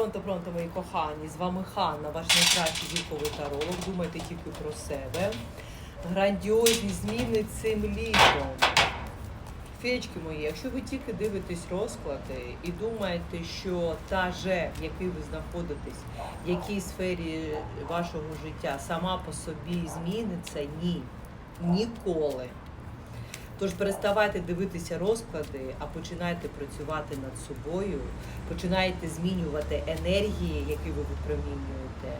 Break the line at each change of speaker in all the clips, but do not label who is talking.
Пронто, пронто, мої кохані. З вами Ханна, ваш найкращий віковий таролог. Думайте тільки про себе. Грандіозні зміни цим літом. Феєчки мої, якщо ви тільки дивитесь розклади і думаєте, що та же, в якій ви знаходитесь, в якій сфері вашого життя сама по собі зміниться, ні. Ніколи. Тож переставайте дивитися розклади, а починайте працювати над собою, починайте змінювати енергії, які ви випромінюєте.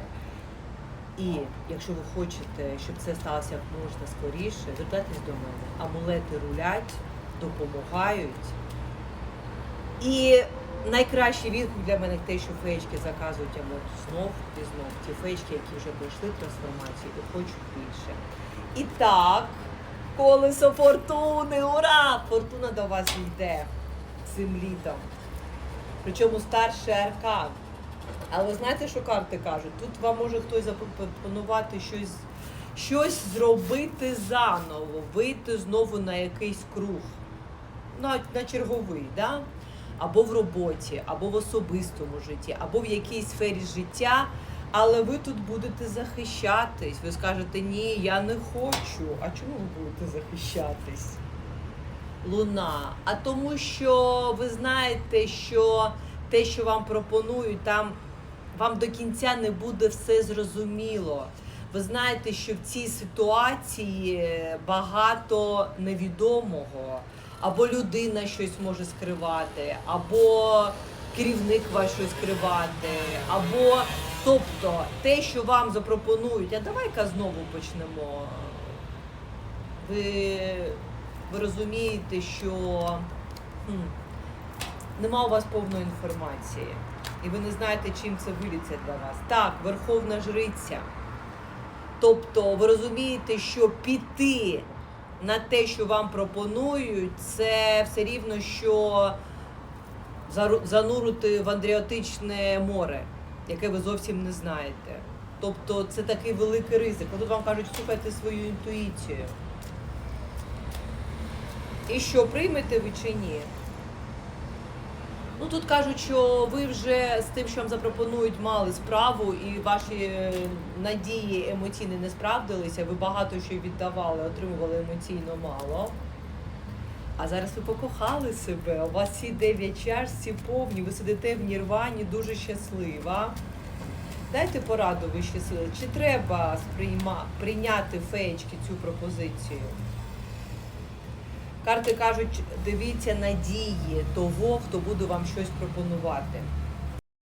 І якщо ви хочете, щоб це сталося як можна скоріше, звертайтесь до мене. Амулети рулять, допомагають. І найкращий відгук для мене те, що феєчки заказують амулет знов і знов. Ті феєчки, які вже пройшли трансформацію і хочуть більше. І так, колесо фортуни! Ура! Фортуна до вас йде цим літом. Причому старший аркан. Але ви знаєте, що карти кажуть? Тут вам може хтось запропонувати щось, щось зробити заново, вийти знову на якийсь круг, на, на черговий, да? або в роботі, або в особистому житті, або в якійсь сфері життя. Але ви тут будете захищатись. Ви скажете, ні, я не хочу. А чому ви будете захищатись? Луна. А тому, що ви знаєте, що те, що вам пропонують, там вам до кінця не буде все зрозуміло. Ви знаєте, що в цій ситуації багато невідомого, або людина щось може скривати, або керівник ваш щось скривати, або тобто те, що вам запропонують, а давай-ка знову почнемо. Ви, ви розумієте, що хм, нема у вас повної інформації, і ви не знаєте, чим це виліться для вас. Так, Верховна Жриця. Тобто ви розумієте, що піти на те, що вам пропонують, це все рівно, що занурити в андріотичне море, яке ви зовсім не знаєте. Тобто це такий великий ризик. Коли вам кажуть, слухайте свою інтуїцію. І що, приймете ви чи ні? Ну тут кажуть, що ви вже з тим, що вам запропонують, мали справу, і ваші е, надії емоційні не справдилися. Ви багато що віддавали, отримували емоційно мало. А зараз ви покохали себе. У вас всі дев'ять чаш, всі повні, ви сидите в нірвані, дуже щаслива. Дайте пораду вищі сили, чи треба сприйма... прийняти феєчки цю пропозицію? Карти кажуть, дивіться надії того, хто буде вам щось пропонувати.